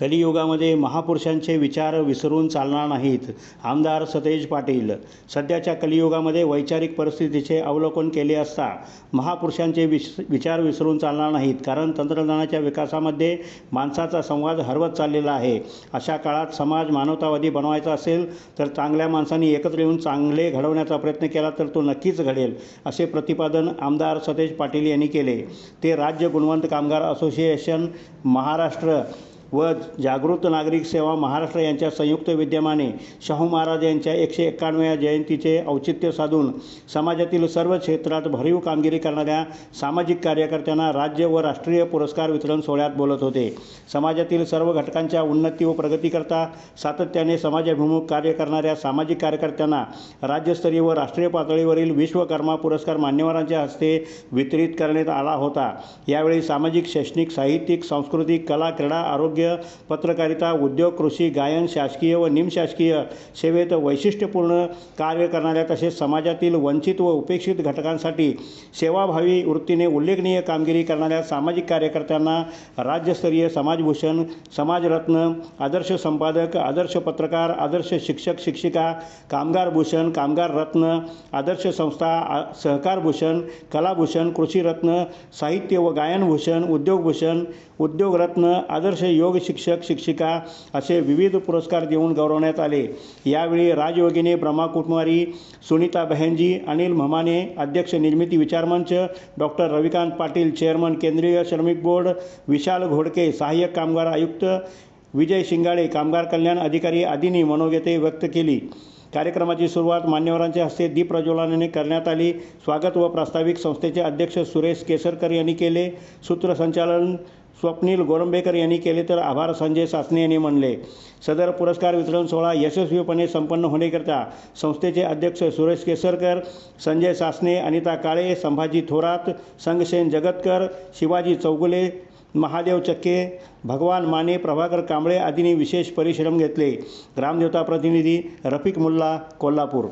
कलियुगामध्ये महापुरुषांचे विचार विसरून चालणार नाहीत. आमदार सतेज पाटील सध्याच्या कलियुगामध्ये वैचारिक परिस्थितीचे अवलोकन केले असता महापुरुषांचे विस विचार विसरून चालणार नाहीत. कारण तंत्रज्ञानाच्या विकासामध्ये माणसाचा संवाद हरवत चाललेला आहे. अशा काळात समाज मानवतावादी बनवायचा असेल तर चांगल्या माणसांनी एकत्र येऊन चांगले घडवण्याचा प्रयत्न केला तर तो नक्कीच घडेल असे प्रतिपादन आमदार सतेज पाटील यांनी केले. ते राज्य गुणवंत कामगार असोसिएशन महाराष्ट्र व जागृत नागरिक सेवा महाराष्ट्र यांच्या संयुक्त विद्यमाने शाहू महाराज यांच्या एकशे एक्कावन्नव्या जयंतीचे औचित्य साधून समाजातील सर्व क्षेत्रात भरीव कामगिरी करणाऱ्या सामाजिक कार्यकर्त्यांना राज्य व राष्ट्रीय पुरस्कार वितरण सोहळ्यात बोलत होते. समाजातील सर्व घटकांच्या उन्नती व प्रगतीकरता सातत्याने समाजाभिमुख कार्य करणाऱ्या सामाजिक कार्यकर्त्यांना राज्यस्तरीय व राष्ट्रीय पातळीवरील विश्वकर्मा पुरस्कार मान्यवरांच्या हस्ते वितरित करण्यात आला होता. यावेळी सामाजिक शैक्षणिक साहित्यिक सांस्कृतिक कला क्रीडा आरोग्य पत्रकारिता उद्योग कृषी गायन शासकीय व निमशासकीय सेवेत वैशिष्ट्यपूर्ण कार्य करणाऱ्या तसेच समाजातील वंचित व उपेक्षित घटकांसाठी सेवाभावी वृत्तीने उल्लेखनीय कामगिरी करणाऱ्या सामाजिक कार्यकर्त्यांना राज्यस्तरीय समाजभूषण समाजरत्न आदर्श संपादक आदर्श पत्रकार आदर्श शिक्षक शिक्षिका कामगार भूषण कामगार रत्न आदर्श संस्था आ- सहकार भूषण कलाभूषण कृषीरत्न साहित्य व गायनभूषण उद्योगभूषण उद्योगरत्न आदर्श योग शिक्षक शिक्षिका असे विविध पुरस्कार देऊन गौरवण्यात आले. यावेळी राजयोगिनी ब्रह्माकुमारी सुनीता बहनजी अनिल म्हमाने अध्यक्ष निर्मिती विचारमंच डॉक्टर रविकांत पाटील चेअरमन केंद्रीय श्रमिक बोर्ड विशाल घोडके सहाय्यक कामगार आयुक्त विजय शिंगाडे कामगार कल्याण अधिकारी आदींनी मनोगते व्यक्त केली. कार्यक्रमाची सुरुवात मान्यवरांच्या हस्ते दीप प्रज्वलनाने करण्यात आली. स्वागत व प्रास्ताविक संस्थेचे अध्यक्ष सुरेश केसरकर यांनी केले. सूत्रसंचालन स्वप्नील गोरंबेकर यांनी केले तर आभार संजय सासने यांनी म्हणले सदर पुरस्कार वितरण सोहळा यशस्वीपणे संपन्न होण्याकरिता संस्थेचे अध्यक्ष सुरेश केसरकर संजय सासने अनिता काळे संभाजी थोरात संगसेन जगतकर शिवाजी चौगुले महादेव चक्के भगवान माने प्रभाकर कांबळे आदींनी विशेष परिश्रम घेतले. ग्रामदेवता प्रतिनिधी रफिक मुल्ला कोल्हापूर.